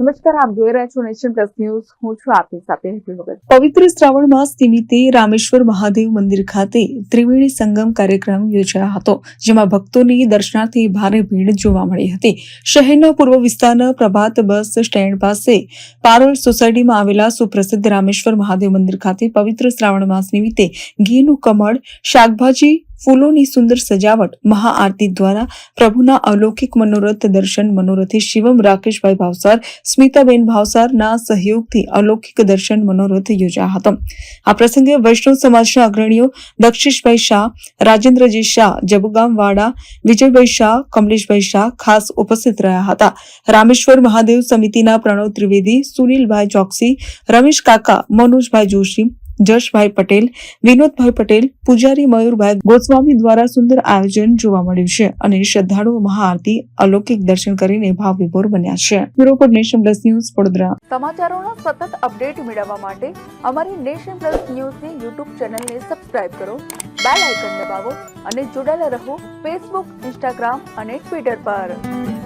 નમસ્કાર, આપ જોઈ રહ્યા છો નેશન પ્લસ ન્યૂઝ. હું છું આપની સાથે હેતુ ભગત. પવિત્ર શ્રાવણ માસ નિમિત્તે રામેશ્વર મહાદેવ મંદિર ખાતે ત્રિવેણી સંગમ કાર્યક્રમ યોજાયો હતો, જેમાં ભક્તોની દર્શનાર્થી ભારે ભીડ જોવા મળી હતી. શહેરના પૂર્વ વિસ્તારના પ્રભાત બસ સ્ટેન્ડ પાસે પારોલ સોસાયટીમાં આવેલા સુપ્રસિદ્ધ રામેશ્વર મહાદેવ મંદિર ખાતે પવિત્ર શ્રાવણ માસ નિમિત્તે ઘીનું કમળ, શાકભાજી ફૂલોની સુંદર સજાવટ મહાઆરતી દ્વારા પ્રભુના અલૌકિક મનોરથ દર્શન મનોરથી શિવમ રાકેશભાઈ ભાવસાર, સ્મિતાબેન ભાવસારના સહયોગથી અલૌકિક દર્શન મનોરથ યોજાયા હતો. આ પ્રસંગે વૈષ્ણવ સમાજના અગ્રણીઓ દક્ષિશભાઈ શાહ, રાજેન્દ્રજી શાહ જબુગામ વાડા વિજયભાઈ શાહ, કમલેશભાઈ શાહ ખાસ ઉપસ્થિત રહ્યા હતા. રામેશ્વર મહાદેવ સમિતિના પ્રણવ ત્રિવેદી સુનિલભાઈ ચોકસી, રમેશ કાકા, મનોજભાઈ જોશી જશભાઈ પટેલ, વિનોદભાઈ પટેલ, પૂજારી મયુરભાઈ ગોસ્વામી દ્વારા સુંદર આયોજન જોવા મળ્યું છે અને શ્રદ્ધાળુઓ મહાઆરતી, અલૌકિક દર્શન કરીને ભાવ વિભોર બન્યા છે. Bureau report nation plus news, Vadodara. સમાચારોનો સતત અપડેટ મેળવવા માટે અમારી નેશન પ્લસ ન્યૂઝની યુટ્યુબ ચેનલને સબસ્ક્રાઇબ કરો, બેલ આઇકન દબાવો અને જોડાયેલા રહો ફેસબુક, ઇન્સ્ટાગ્રામ અને ટ્વિટર પર.